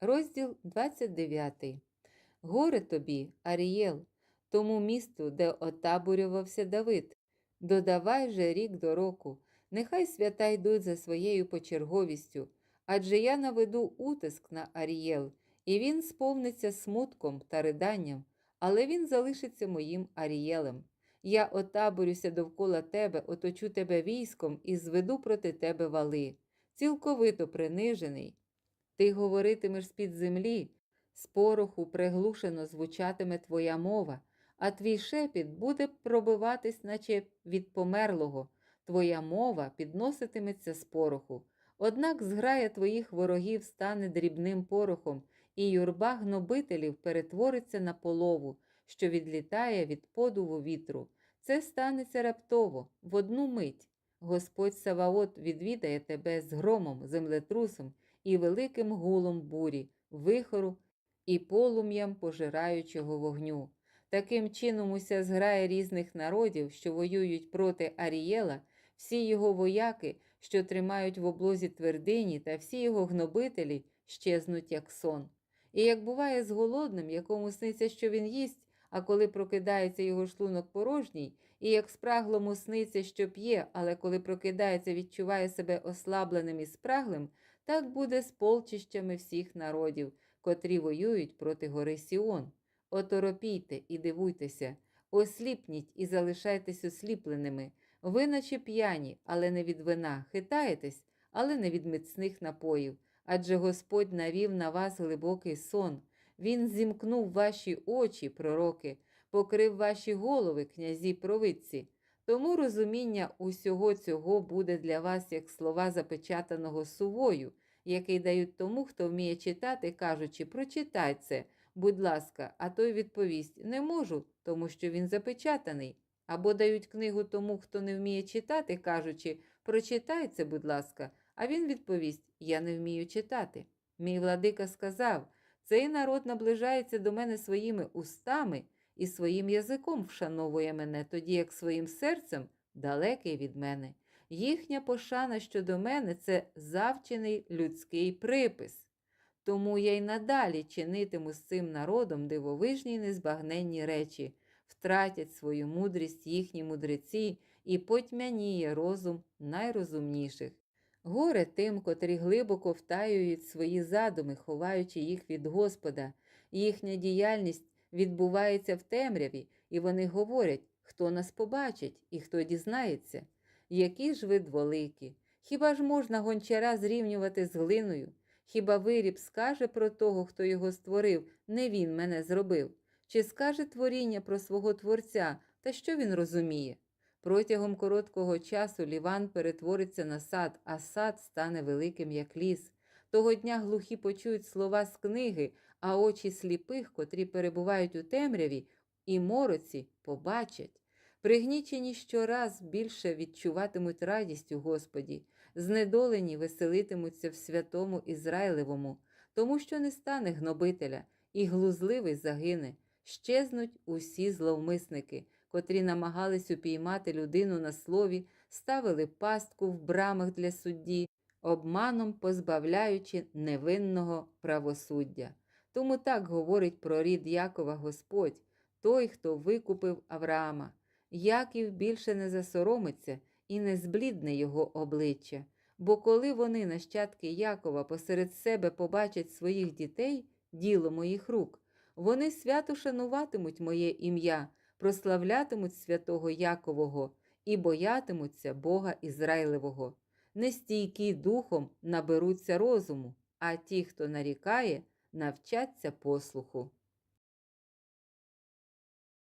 Розділ 29. Горе тобі, Арієл, тому місту, де отаборювався Давид. Додавай же рік до року, нехай свята йдуть за своєю почерговістю, адже я наведу утиск на Арієл, і він сповниться смутком та риданням, але він залишиться моїм Арієлем. Я отаборюся довкола тебе, оточу тебе військом і зведу проти тебе вали, цілковито принижений. Ти говоритимеш з-під землі, з пороху приглушено звучатиме твоя мова, а твій шепіт буде пробиватись, наче від померлого, твоя мова підноситиметься з пороху. Однак зграя твоїх ворогів стане дрібним порохом, і юрба гнобителів перетвориться на полову, що відлітає від подуву вітру. Це станеться раптово, в одну мить. Господь Саваот відвідає тебе з громом, землетрусом і великим гулом бурі, вихору і полум'ям пожираючого вогню. Таким чином, уся зграя різних народів, що воюють проти Арієла, всі його вояки, що тримають в облозі твердині, та всі його гнобителі щезнуть, як сон. І як буває з голодним, якому сниться, що він їсть, а коли прокидається його шлунок порожній, і як спраглому сниться, що п'є, але коли прокидається, відчуває себе ослабленим і спраглим, так буде з полчищами всіх народів, котрі воюють проти гори Сіон. Оторопійте і дивуйтеся, осліпніть і залишайтесь осліпленими. Ви, наче п'яні, але не від вина, хитаєтесь, але не від міцних напоїв. Адже Господь навів на вас глибокий сон. Він зімкнув ваші очі, пророки, покрив ваші голови, князі провидці. Тому розуміння усього цього буде для вас як слова запечатаного сувою, який дають тому, хто вміє читати, кажучи, прочитай це, будь ласка, а той відповість не можу, тому що він запечатаний. Або дають книгу тому, хто не вміє читати, кажучи, прочитай це, будь ласка, а він відповість Я не вмію читати. Мій владика сказав цей народ наближається до мене своїми устами і своїм язиком вшановує мене, тоді як своїм серцем далекий від мене. Їхня пошана щодо мене це завчений людський припис. Тому я й надалі чинитиму з цим народом дивовижні незбагненні речі, втратять свою мудрість їхні мудреці і потьмяніє розум найрозумніших. Горе тим, котрі глибоко втаюють свої задуми, ховаючи їх від Господа, їхня діяльність відбувається в темряві, і вони говорять, хто нас побачить і хто дізнається. Які ж ви дволикі? Хіба ж можна гончара зрівнювати з глиною? Хіба виріб скаже про того, хто його створив, не він мене зробив? Чи скаже творіння про свого Творця, та що він розуміє? Протягом короткого часу Ліван перетвориться на сад, а сад стане великим, як ліс. Того дня глухі почують слова з книги, а очі сліпих, котрі перебувають у темряві, і мороці побачать. Пригнічені щораз більше відчуватимуть радість у Господі, знедолені веселитимуться в святому Ізраїлевому, тому що не стане гнобителя, і глузливий загине, щезнуть усі зловмисники, котрі намагались упіймати людину на слові, ставили пастку в брамах для судді, обманом позбавляючи невинного правосуддя. Тому так говорить про рід Якова Господь, той, хто викупив Авраама. Яків більше не засоромиться і не зблідне його обличчя, бо коли вони, нащадки Якова, посеред себе побачать своїх дітей, діло моїх рук, вони свято шануватимуть моє ім'я, прославлятимуть святого Якового і боятимуться Бога Ізраїлевого. Нестійкі духом наберуться розуму, а ті, хто нарікає, навчаться послуху.